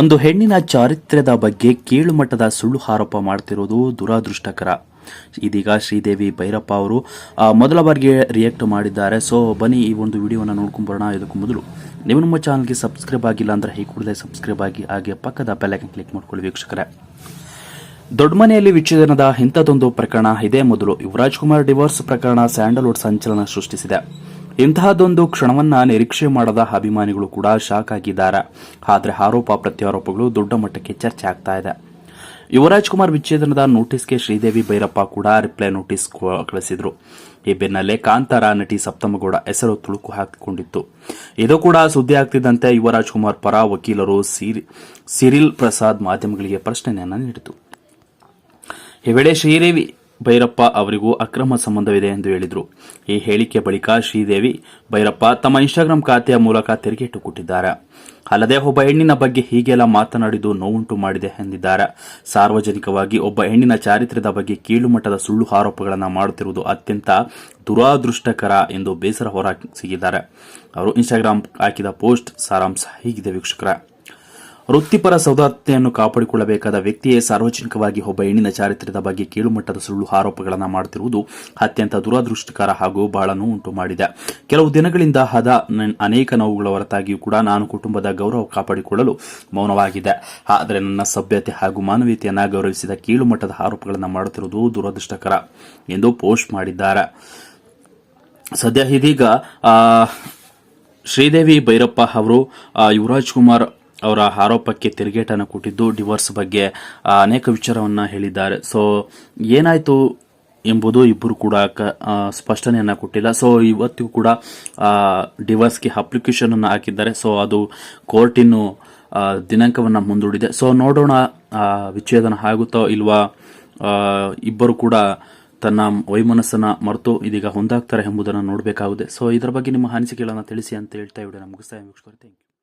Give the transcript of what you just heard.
ಒಂದು ಹೆಣ್ಣಿನ ಚಾರಿತ್ರ್ಯದ ಬಗ್ಗೆ ಕೀಳುಮಟ್ಟದ ಸುಳ್ಳು ಆರೋಪ ಮಾಡ್ತಿರೋದು ದುರಾದೃಷ್ಟಕರ. ಇದೀಗ ಶ್ರೀದೇವಿ ಭೈರಪ್ಪ ಅವರು ಮೊದಲ ಬಾರಿಗೆ ರಿಯಾಕ್ಟ್ ಮಾಡಿದ್ದಾರೆ. ಸೊ ಬನ್ನಿ ಈ ಒಂದು ವಿಡಿಯೋನ ನೋಡ್ಕೊಂಬರೋಣ ಇದಕ್ಕೂ ಮೊದಲು, ನೀವು ನಮ್ಮ ಚಾನಲ್ಗೆ ಸಬ್ಸ್ಕ್ರೈಬ್ ಆಗಿಲ್ಲ ಅಂದ್ರೆ ಈ ಕೂಡಲೇ ಸಬ್ಸ್ಕ್ರೈಬ್ ಆಗಿ, ಹಾಗೆ ಪಕ್ಕದ ಬೆಲ್ಲೈಕನ್ ಕ್ಲಿಕ್ ಮಾಡ್ಕೊಳ್ಳಿ ವೀಕ್ಷಕರೇ. ದೊಡ್ಡ ಮನೆಯಲ್ಲಿ ವಿಚ್ಛೇದನದ ಇಂಥದ್ದೊಂದು ಪ್ರಕರಣ ಇದೇ ಮೊದಲು. ಯುವರಾಜ್ ಕುಮಾರ್ ಡಿವೋರ್ಸ್ ಪ್ರಕರಣ ಸ್ಯಾಂಡಲ್ವುಡ್ ಸಂಚಲನ ಸೃಷ್ಟಿಸಿದೆ. ಇಂತಹದೊಂದು ಕ್ಷಣವನ್ನ ನಿರೀಕ್ಷೆ ಮಾಡದ ಅಭಿಮಾನಿಗಳು ಕೂಡ ಶಾಕ್ ಆಗಿದ್ದಾರೆ. ಆದರೆ ಆರೋಪ, ಪ್ರತ್ಯಾರೋಪಗಳು ದೊಡ್ಡ ಮಟ್ಟಕ್ಕೆ ಚರ್ಚೆ ಆಗ್ತಾ ಇದೆ. ಯುವರಾಜ್ ಕುಮಾರ್ ವಿಚ್ಛೇದನದ ನೋಟಿಸ್ಗೆ ಶ್ರೀದೇವಿ ಭೈರಪ್ಪ ಕೂಡ ರಿಪ್ಲೈ ನೋಟಿಸ್ ಕಳಿಸಿದ್ರು. ಈ ಬೆನ್ನಲ್ಲೇ ಕಾಂತಾರ ನಟಿ ಸಪ್ತಮಗೌಡ ಹೆಸರು ತುಳುಕು ಹಾಕಿಕೊಂಡಿತ್ತು. ಇದು ಕೂಡ ಸುದ್ದಿ ಆಗ್ತಿದ್ದಂತೆ ಯುವರಾಜ್ ಕುಮಾರ್ ಪರ ವಕೀಲರು ಸಿರಿ- ಸಿರಿಲ್ ಪ್ರಸಾದ್ ಮಾಧ್ಯಮಗಳಿಗೆ ಪ್ರಶ್ನೆಯನ್ನ ನೀಡಿತು. ಈ ವೇಳೆ ಶ್ರೀದೇವಿ ಭೈರಪ್ಪ ಅವರಿಗೂ ಅಕ್ರಮ ಸಂಬಂಧವಿದೆ ಎಂದು ಹೇಳಿದರು. ಈ ಹೇಳಿಕೆ ಬಳಿಕ ಶ್ರೀದೇವಿ ಭೈರಪ್ಪ ತಮ್ಮ ಇನ್ಸ್ಟಾಗ್ರಾಂ ಖಾತೆಯ ಮೂಲಕ ತೆರಿಗೆ ಕೊಟ್ಟಿದ್ದಾರೆ. ಅಲ್ಲದೆ ಒಬ್ಬ ಹೆಣ್ಣಿನ ಬಗ್ಗೆ ಹೀಗೆಲ್ಲ ಮಾತನಾಡಿದ್ದು ನೋವುಂಟು ಮಾಡಿದೆ ಎಂದಿದ್ದಾರೆ. ಸಾರ್ವಜನಿಕವಾಗಿ ಒಬ್ಬ ಹೆಣ್ಣಿನ ಚಾರಿತ್ರ್ಯದ ಬಗ್ಗೆ ಕೀಳುಮಟ್ಟದ ಸುಳ್ಳು ಆರೋಪಗಳನ್ನು ಮಾಡುತ್ತಿರುವುದು ಅತ್ಯಂತ ದುರಾದೃಷ್ಟಕರ ಎಂದು ಬೇಸರ ಹೊರಸಿಗಿದ್ದಾರೆ ಅವರು ಇನ್ಸ್ಟಾಗ್ರಾಂ ಹಾಕಿದ ಪೋಸ್ಟ್, ಸಾರಾಂಶ ಹೀಗಿದೆ ವೀಕ್ಷಕರ. ವೃತ್ತಿಪರ ಸೌದಾರ್ತೆಯನ್ನು ಕಾಪಾಡಿಕೊಳ್ಳಬೇಕಾದ ವ್ಯಕ್ತಿಯೇ ಸಾರ್ವಜನಿಕವಾಗಿ ಒಬ್ಬ ಹೆಣ್ಣಿನ ಚಾರಿತ್ರ್ಯದ ಬಗ್ಗೆ ಕೀಳುಮಟ್ಟದ ಸುಳ್ಳು ಆರೋಪಗಳನ್ನು ಮಾಡುತ್ತಿರುವುದು ಅತ್ಯಂತ ದುರಾದೃಷ್ಟಕರ ಹಾಗೂ ಬಾಳನ್ನು ಉಂಟು ಮಾಡಿದೆ. ಕೆಲವು ದಿನಗಳಿಂದ ಹದ ಅನೇಕ ನೋವುಗಳ ಹೊರತಾಗಿಯೂ ಕೂಡ ನಾನು ಕುಟುಂಬದ ಗೌರವ ಕಾಪಾಡಿಕೊಳ್ಳಲು ಮೌನವಾಗಿದೆ. ಆದರೆ ನನ್ನ ಸಭ್ಯತೆ ಹಾಗೂ ಮಾನವೀಯತೆಯನ್ನು ಗೌರವಿಸಿದ ಕೀಳುಮಟ್ಟದ ಆರೋಪಗಳನ್ನು ಮಾಡುತ್ತಿರುವುದು ದುರದೃಷ್ಟಕರ ಎಂದು ಪೋಸ್ಟ್ ಮಾಡಿದ್ದಾರೆ. ಸದ್ಯ ಇದೀಗ ಶ್ರೀದೇವಿ ಭೈರಪ್ಪ ಅವರು ಯುವರಾಜ್ ಕುಮಾರ್ ಅವರ ಆರೋಪಕ್ಕೆ ತಿರುಗೇಟನ್ನು ಕೊಟ್ಟಿದ್ದು ಡಿವೋರ್ಸ್ ಬಗ್ಗೆ ಅನೇಕ ವಿಚಾರವನ್ನ ಹೇಳಿದ್ದಾರೆ. ಸೊ ಏನಾಯ್ತು ಎಂಬುದು ಇಬ್ಬರು ಕೂಡ ಸ್ಪಷ್ಟನೆಯನ್ನ ಕೊಟ್ಟಿಲ್ಲ. ಸೊ ಇವತ್ತಿಗೂ ಕೂಡ ಡಿವೋರ್ಸ್ ಡಿವೋರ್ಸ್ಗೆ ಅಪ್ಲಿಕೇಶನ್ ಅನ್ನು ಹಾಕಿದ್ದಾರೆ. ಸೊ ಅದು ಕೋರ್ಟ್ ಇನ್ನು ದಿನಾಂಕವನ್ನ ಮುಂದೂಡಿದೆ. ಸೊ ನೋಡೋಣ ವಿಚ್ಛೇದನ ಆಗುತ್ತೋ ಇಲ್ವಾ ಇಬ್ಬರು ಕೂಡ ತನ್ನ ವೈಮನಸ್ಸನ್ನು ಮರೆತು ಇದೀಗ ಹೊಂದಾಗ್ತಾರೆ ಎಂಬುದನ್ನು ನೋಡಬೇಕಾಗುತ್ತೆ. ಸೊ ಇದರ ಬಗ್ಗೆ ನಿಮ್ಮ ಅನಿಸಿಕೆಗಳನ್ನು ತಿಳಿಸಿ ಅಂತ ಹೇಳ್ತಾ ಇവിടെ ನಮಗೆ ವೀಕ್ಷಕರು ಥ್ಯಾಂಕ್ ಯು